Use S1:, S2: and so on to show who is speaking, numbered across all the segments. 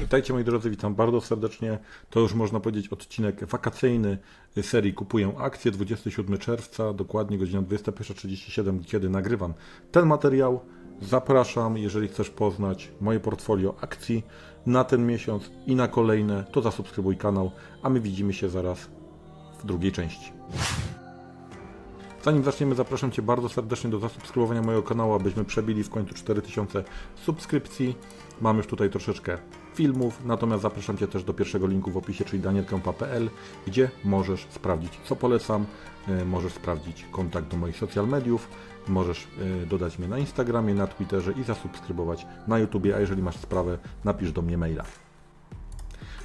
S1: Witajcie moi drodzy, witam bardzo serdecznie. To już można powiedzieć odcinek wakacyjny serii Kupuję akcje 27 czerwca, dokładnie godzina 21.37, kiedy nagrywam ten materiał. Zapraszam, jeżeli chcesz poznać moje portfolio akcji na ten miesiąc i na kolejne, to zasubskrybuj kanał, a my widzimy się zaraz w drugiej części. Zanim zaczniemy, zapraszam Cię bardzo serdecznie do zasubskrybowania mojego kanału, abyśmy przebili w końcu 4000 subskrypcji. Mam już tutaj troszeczkę filmów, natomiast zapraszam Cię też do pierwszego linku w opisie, czyli danielkampa.pl, gdzie możesz sprawdzić, co polecam, e, możesz sprawdzić kontakt do moich social mediów, możesz e, dodać mnie na Instagramie, na Twitterze i zasubskrybować na YouTubie, a jeżeli masz sprawę, napisz do mnie maila.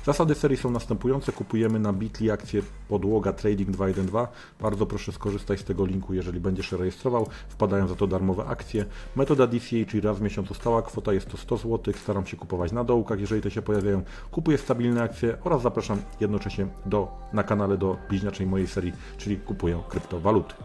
S1: Zasady serii są następujące. Kupujemy na Bitly akcję podłoga Trading 212. Bardzo proszę skorzystaj z tego linku, jeżeli będziesz się rejestrował. Wpadają za to darmowe akcje. Metoda DCA, czyli raz w miesiącu stała kwota jest to 100 zł. Staram się kupować na dołkach, jeżeli te się pojawiają. Kupuję stabilne akcje oraz zapraszam jednocześnie do, na kanale do bliźniaczej mojej serii, czyli kupuję kryptowaluty.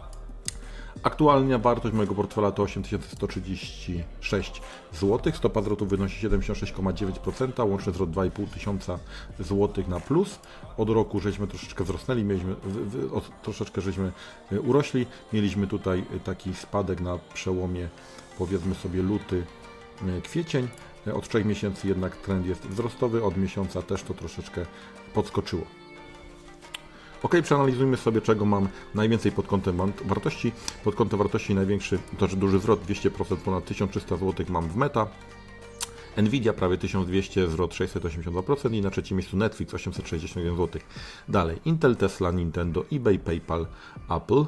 S1: Aktualna wartość mojego portfela to 8136 zł. Stopa zwrotu wynosi 76,9%, łączny zwrot 2,5 tysiąca złotych na plus. Od roku żeśmy troszeczkę wzrosnęli, mieliśmy, troszeczkę żeśmy e, urośli. Mieliśmy tutaj taki spadek na przełomie, powiedzmy sobie, luty, e, kwiecień. E, Od 3 miesięcy jednak trend jest wzrostowy, od miesiąca też to troszeczkę podskoczyło. Ok, przeanalizujmy sobie, czego mam najwięcej pod kątem wartości. Pod kątem wartości największy, to znaczy duży zwrot, 200%, ponad 1300 zł mam w Meta. Nvidia prawie 1200, zwrot 682% i na trzecim miejscu Netflix 861 zł. Dalej Intel, Tesla, Nintendo, eBay, PayPal, Apple,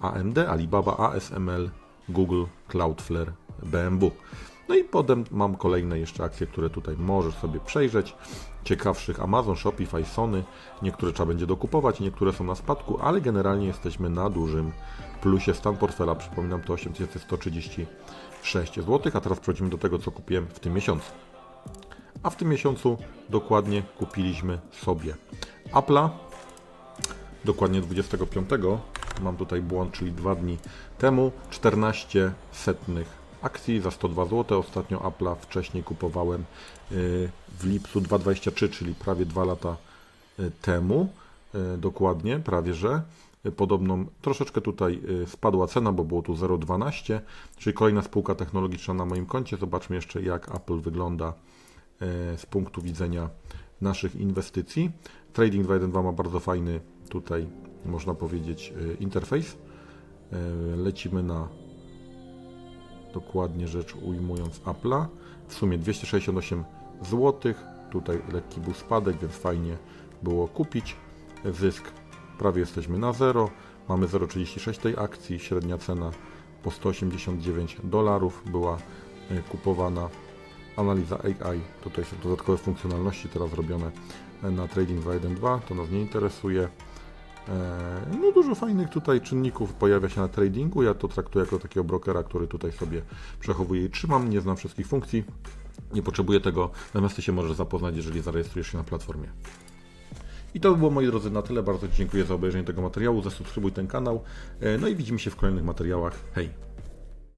S1: AMD, Alibaba, ASML, Google, Cloudflare, BMW. No i potem mam kolejne jeszcze akcje, które tutaj możesz sobie przejrzeć. Ciekawszych Amazon, Shopify, Sony. Niektóre trzeba będzie dokupować, niektóre są na spadku, ale generalnie jesteśmy na dużym plusie. Stan portfela, przypominam, to 8136 zł. A teraz przechodzimy do tego, co kupiłem w tym miesiącu. A w tym miesiącu dokładnie kupiliśmy sobie Apple'a, dokładnie 25. Mam tutaj błąd, czyli dwa dni temu. 14 setnych akcji za 102 zł. Ostatnio Apple'a wcześniej kupowałem y, w lipcu 2023, czyli prawie 2 lata y, temu. Y, Dokładnie, prawie że. Podobną, troszeczkę tutaj spadła cena, bo było tu 0,12, czyli kolejna spółka technologiczna na moim koncie. Zobaczmy jeszcze, jak Apple wygląda z punktu widzenia naszych inwestycji. Trading 2.1.2 ma bardzo fajny tutaj, można powiedzieć, interfejs. Lecimy na dokładnie rzecz ujmując Apple'a. W sumie 268 zł. Tutaj lekki był spadek, więc fajnie było kupić. Zysk prawie jesteśmy na zero. Mamy 0,36 tej akcji. Średnia cena po 189 dolarów była e, kupowana analiza AI, tutaj są dodatkowe funkcjonalności teraz robione e, na Trading 2.1.2, to nas nie interesuje. E, No dużo fajnych tutaj czynników pojawia się na tradingu, ja to traktuję jako takiego brokera, który tutaj sobie przechowuje i trzymam, nie znam wszystkich funkcji, nie potrzebuję tego, natomiast Ty się możesz zapoznać, jeżeli zarejestrujesz się na platformie. I to by było moi drodzy na tyle, bardzo dziękuję za obejrzenie tego materiału, zasubskrybuj ten kanał, e, no i widzimy się w kolejnych materiałach, hej!